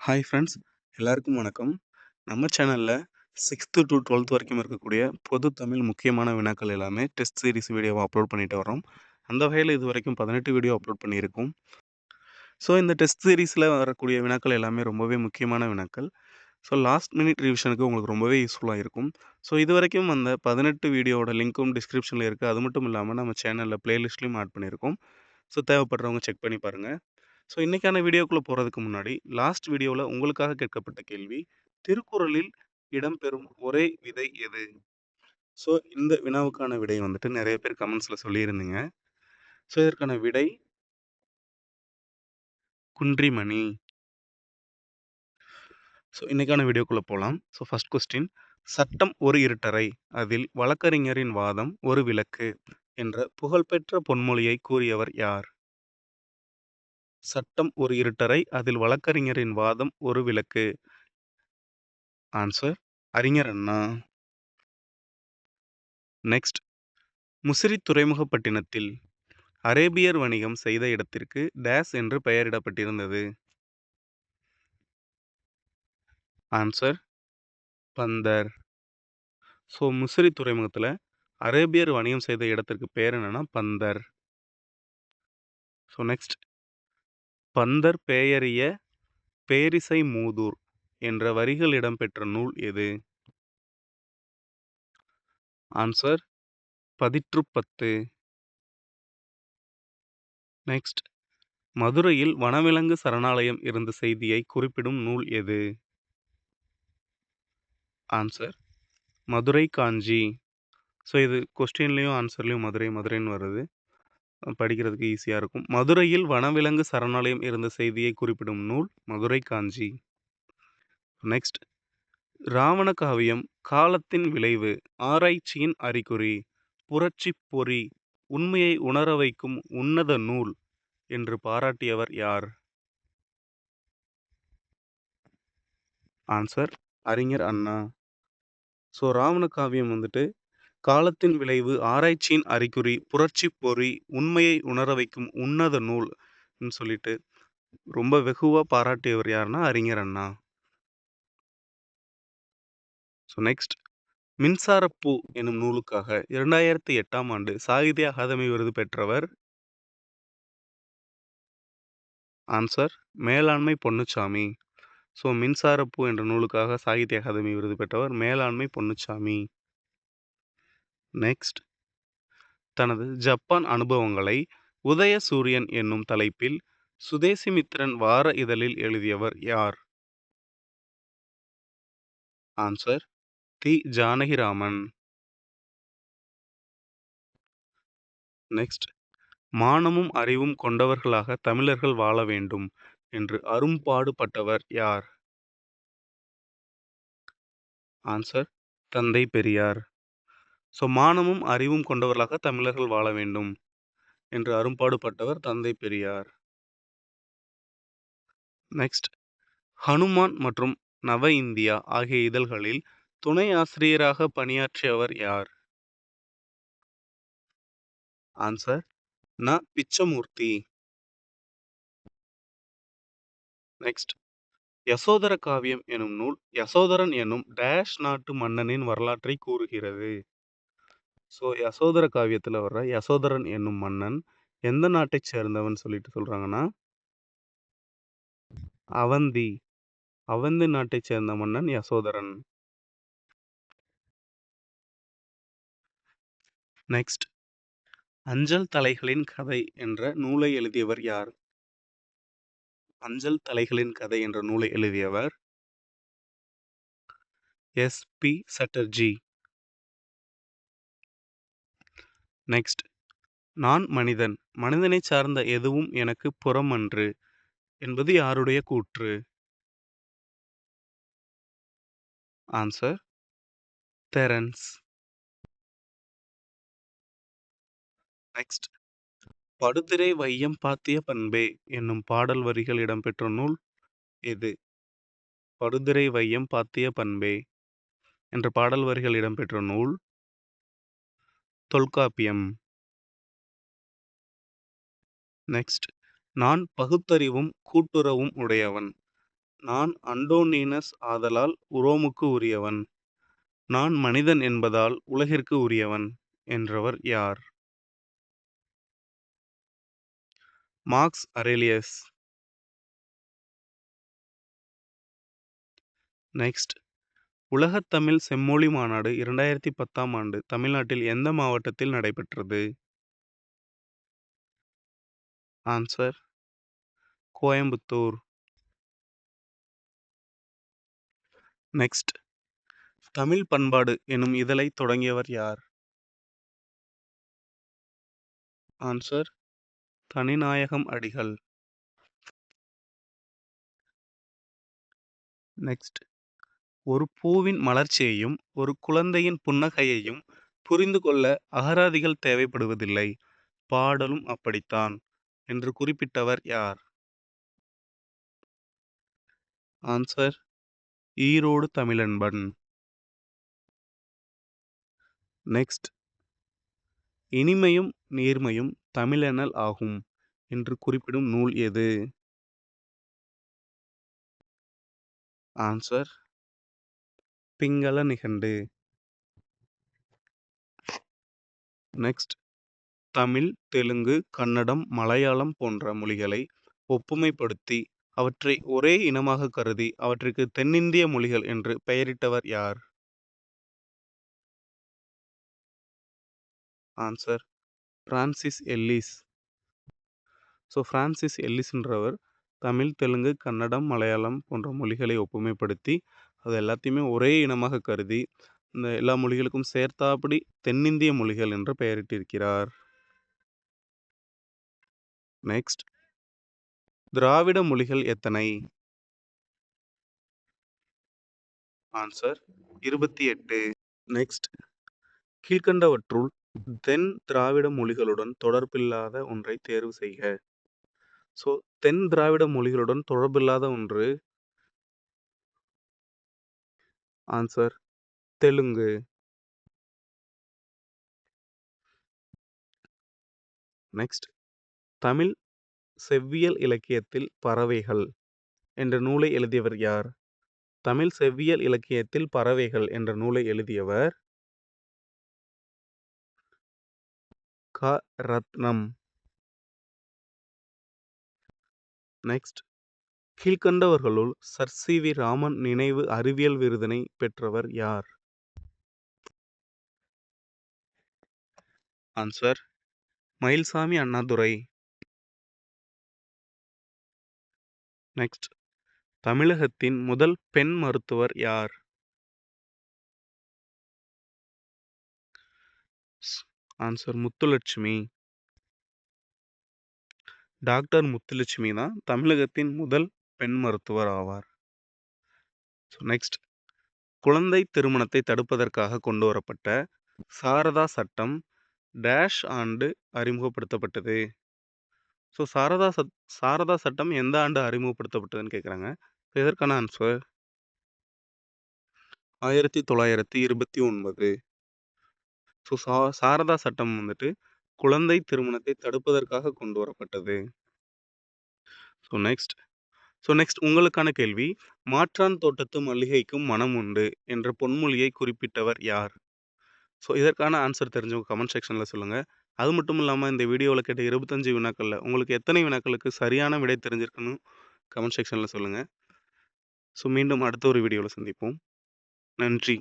Hi friends எல்லாருக்கும் வணக்கம். நம்ம சேனலில் சிக்ஸ்த்து டு டுவெல்த் வரைக்கும் இருக்கக்கூடிய பொது தமிழ் முக்கியமான வினாக்கள் எல்லாமே டெஸ்ட் சீரிஸ் வீடியோவை அப்லோட் பண்ணிட்டு வரோம் அந்த வகையில் இது வரைக்கும் பதினெட்டு வீடியோ அப்லோட் பண்ணியிருக்கோம். ஸோ இந்த டெஸ்ட் சீரீஸில் வரக்கூடிய வினாக்கள் எல்லாமே ரொம்பவே முக்கியமான வினாக்கள். ஸோ லாஸ்ட் மினிட் ரிவிஷனுக்கு உங்களுக்கு ரொம்பவே யூஸ்ஃபுல்லாக இருக்கும். ஸோ இது வரைக்கும் அந்த பதினெட்டு வீடியோவோட லிங்க்கும் டிஸ்கிரிப்ஷனில் இருக்குது அது மட்டும் இல்லாமல் நம்ம சேனலில் ப்ளேலிஸ்ட்லேயும் ஆட் பண்ணியிருக்கோம். ஸோ தேவைப்படுறவங்க செக் பண்ணி பாருங்கள் ஸோ இன்றைக்கான வீடியோக்குள்ளே போகிறதுக்கு முன்னாடி லாஸ்ட் வீடியோவில் உங்களுக்காக கேட்கப்பட்ட கேள்வி திருக்குறளில் இடம்பெறும் ஒரே விதை எது? ஸோ இந்த வினாவுக்கான விடை வந்துட்டு நிறைய பேர் கமெண்ட்ஸில் சொல்லியிருந்தீங்க. ஸோ இதற்கான விடை குன்றிமணி. ஸோ இன்றைக்கான வீடியோக்குள்ளே போகலாம் ஸோ ஃபஸ்ட் கொஸ்டின் சட்டம் ஒரு இருட்டறை அதில் வழக்கறிஞரின் வாதம் ஒரு விளக்கு என்ற புகழ்பெற்ற பொன்மொழியை கூறியவர் யார்? சட்டம் ஒரு இருட்டறை அதில் வழக்கறிஞரின் வாதம் ஒரு விளக்கு. ஆன்சர் அறிஞர் அண்ணா. நெக்ஸ்ட் முசிறி துறைமுகப்பட்டினத்தில் அரேபியர் வணிகம் செய்த இடத்திற்கு டேஸ் என்று பெயரிடப்பட்டிருந்தது. ஆன்சர் பந்தர். ஸோ முசிறி துறைமுகத்தில் அரேபியர் வணிகம் செய்த இடத்திற்கு பேர் என்னென்னா பந்தர். ஸோ நெக்ஸ்ட் பந்தர் பெயரிய பேரிசை மூதூர் என்ற வரிகள் இடம்பெற்ற நூல் எது? ஆன்சர் பதிற்றுப்பத்து. நெக்ஸ்ட் மதுரையில் வனவிலங்கு சரணாலயம் இருந்த செய்தியை குறிப்பிடும் நூல் எது? ஆன்சர் மதுரை காஞ்சி. ஸோ இது கொஸ்டின்லேயும் ஆன்சர்லேயும் மதுரை மதுரைன்னு வருது. படிக்கிறதுக்கு ஈஸியாக இருக்கும். மதுரையில் வனவிலங்கு சரணாலயம் இருந்த செய்தியை குறிப்பிடும் நூல் மதுரை காஞ்சி. நெக்ஸ்ட் ராவண காவியம் காலத்தின் விளைவு ஆராய்ச்சியின் அறிகுறி புரட்சி பொறி உண்மையை உணர வைக்கும் உன்னத நூல் என்று பாராட்டியவர் யார்? ஆன்சர் அறிஞர் அண்ணா. ஸோ ராவண காவியம் வந்துட்டு காலத்தின் விளைவு ஆராய்ச்சியின் அறிகுறி புரட்சி பொறி உண்மையை உணர வைக்கும் உன்னத நூல் சொல்லிட்டு ரொம்ப வெகுவாக பாராட்டியவர் யாருன்னா அறிஞர் அண்ணா. ஸோ நெக்ஸ்ட் மின்சாரப்பூ எனும் நூலுக்காக இரண்டாயிரத்தி எட்டாம் ஆண்டு சாகித்ய அகாதமி விருது பெற்றவர் ஆன்சர் மேலாண்மை பொன்னுச்சாமி. ஸோ மின்சாரப்பூ என்ற நூலுக்காக சாகித்ய அகாதமி விருது பெற்றவர் மேலாண்மை பொன்னுச்சாமி. நெக்ஸ்ட் தனது ஜப்பான் அனுபவங்களை உதயசூரியன் என்னும் தலைப்பில் சுதேசிமித்திரன் வார இதழில் எழுதியவர் யார்? Answer the. ஜானகிராமன். நெக்ஸ்ட் மானமும் அறிவும் கொண்டவர்களாக தமிழர்கள் வாழ வேண்டும் என்று அரும்பாடுபட்டவர் யார்? ஆன்சர் தந்தை பெரியார். ஸோ மானமும் அறிவும் கொண்டவர்களாக தமிழர்கள் வாழ வேண்டும் என்று அரும்பாடுபட்டவர் தந்தை பெரியார். நெக்ஸ்ட் ஹனுமான் மற்றும் நவ இந்தியா ஆகிய இதழ்களில் துணை ஆசிரியராக பணியாற்றியவர் யார்? ஆன்சர் ந. பிச்சமூர்த்தி. நெக்ஸ்ட் யசோதர காவியம் எனும் நூல் யசோதரன் எனும் டேஷ் நாட்டு மன்னனின் வரலாற்றை கூறுகிறது. ஸோ யசோதர காவியத்தில் வர்ற யசோதரன் என்னும் மன்னன் எந்த நாட்டைச் சேர்ந்தவன் சொல்லிட்டு சொல்றாங்கன்னா அவந்தி. அவந்தி நாட்டைச் சேர்ந்த மன்னன் யசோதரன். நெக்ஸ்ட் அஞ்சல் தலைகளின் கதை என்ற நூலை எழுதியவர் யார்? அஞ்சல் தலைகளின் கதை என்ற நூலை எழுதியவர் எஸ் பி சட்டர்ஜி. நெக்ஸ்ட் நான் மனிதன். மனிதனை சார்ந்த எதுவும் எனக்கு புறமன்று என்பது யாருடைய கூற்று? ஆன்சர் தெரன்ஸ் நெக்ஸ்ட் படுதிரை வையம் பாத்திய பண்பே என்னும் பாடல் வரிகள் இடம்பெற்ற நூல் எது? படுதிரை வையம் பாத்திய பண்பே என்ற பாடல் வரிகள் இடம்பெற்ற நூல் தொல்காப்பியம் நெக்ஸ்ட் நான் பகுத்தறிவும் கூட்டுறவும் உடையவன் நான் அண்டோனினஸ் ஆதலால் உரோமுக்கு உரியவன். நான் மனிதன் என்பதால் உலகிற்கு உரியவன் என்றவர் யார்? Marks Aurelius. நெக்ஸ்ட் உலகத் தமிழ் செம்மொழி மாநாடு இரண்டாயிரத்தி பத்தாம் ஆண்டு தமிழ்நாட்டில் எந்த மாவட்டத்தில் நடைபெற்றது? ஆன்சர் கோயம்புத்தூர். நெக்ஸ்ட் தமிழ் பண்பாடு எனும் இதழைத் தொடங்கியவர் யார்? ஆன்சர் தனிநாயகம் அடிகள். நெக்ஸ்ட் ஒரு பூவின் மலர்ச்சியையும் ஒரு குழந்தையின் புன்னகையையும் புரிந்து கொள்ள அகராதிகள் தேவைப்படுவதில்லை. பாடலும் அப்படித்தான் என்று குறிப்பிட்டவர் யார்? ஆன்சர் ஈரோடு தமிழன்பன். நெக்ஸ்ட் இனிமையும் நேர்மையும் தமிழெனல் ஆகும் என்று குறிப்பிடும் நூல் எது? ஆன்சர் பிங்கள நிகண்டு. நெக்ஸ்ட் தமிழ், தெலுங்கு, கன்னடம், மலையாளம் போன்ற மொழிகளை ஒப்புமைப்படுத்தி அவற்றை ஒரே இனமாக கருதி அவற்றிற்கு தென்னிந்திய மொழிகள் என்று பெயரிட்டவர் யார்? Answer Francis Ellis. So Francis எல்லிஸ்ன்றவர் Tamil, Telugu, Kannada, Malayalam போன்ற மொழிகளை ஒப்புமைப்படுத்தி அது எல்லாத்தையுமே ஒரே இனமாக கருதி இந்த எல்லா மொழிகளுக்கும் சேர்த்தாப்படி தென்னிந்திய மொழிகள் என்று பெயரிட்டிருக்கிறார். நெக்ஸ்ட் திராவிட மொழிகள் எத்தனை? ஆன்சர் இருபத்தி எட்டு. நெக்ஸ்ட் கீழ்க்கண்டவற்றுள் தென் திராவிட மொழிகளுடன் தொடர்பில்லாத ஒன்றை தேர்வு செய்க. ஸோ தென் திராவிட மொழிகளுடன் தொடர்பில்லாத ஒன்று ஆன்சர் தெலுங்கு. நெக்ஸ்ட் தமிழ் செவ்வியல் இலக்கியத்தில் பறவைகள் என்ற நூலை எழுதியவர் யார்? தமிழ் செவ்வியல் இலக்கியத்தில் பறவைகள் என்ற நூலை எழுதியவர் க. ரத்னம். நெக்ஸ்ட் கீழ்க்கண்டவர்களுள் சர் சி. வி. ராமன் நினைவு அறிவியல் விருதினை பெற்றவர் யார்? ஆன்சர் மயில்சாமி அண்ணாதுரை. நெக்ஸ்ட் தமிழகத்தின் முதல் பெண் மருத்துவர் யார்? ஆன்சர் முத்துலட்சுமி. டாக்டர் முத்துலட்சுமி தான் தமிழகத்தின் முதல் பெண் மருத்துவர் ஆவார். ஸோ நெக்ஸ்ட் குழந்தை திருமணத்தை தடுப்பதற்காக கொண்டு வரப்பட்ட சாரதா சட்டம் டேஷ் ஆண்டு அறிமுகப்படுத்தப்பட்டது? ஸோ சாரதா சத் சாரதா சட்டம் எந்த ஆண்டு அறிமுகப்படுத்தப்பட்டதுன்னு கேட்குறாங்க. இதற்கான ஆன்சர் ஆயிரத்தி தொள்ளாயிரத்தி இருபத்தி ஒன்பது. ஸோ சா சாரதா சட்டம் வந்துட்டு குழந்தை திருமணத்தை தடுப்பதற்காக கொண்டு வரப்பட்டது. ஸோ நெக்ஸ்ட் ஸோ நெக்ஸ்ட் உங்களுக்கான கேள்வி மாற்றான் தோட்டத்து மல்லிகைக்கும் மனம் உண்டு என்ற பொன்மொழியை குறிப்பிட்டவர் யார்? ஸோ இதற்கான ஆன்சர் தெரிஞ்சவங்க கமெண்ட் செக்ஷனில் சொல்லுங்கள். அது மட்டும் இல்லாமல் இந்த வீடியோவில் கேட்ட இருபத்தஞ்சு வினாக்களில் உங்களுக்கு எத்தனை வினாக்களுக்கு சரியான விடை தெரிஞ்சிருக்குன்னு கமெண்ட் செக்ஷனில் சொல்லுங்கள். ஸோ மீண்டும் அடுத்த ஒரு வீடியோவில் சந்திப்போம். நன்றி.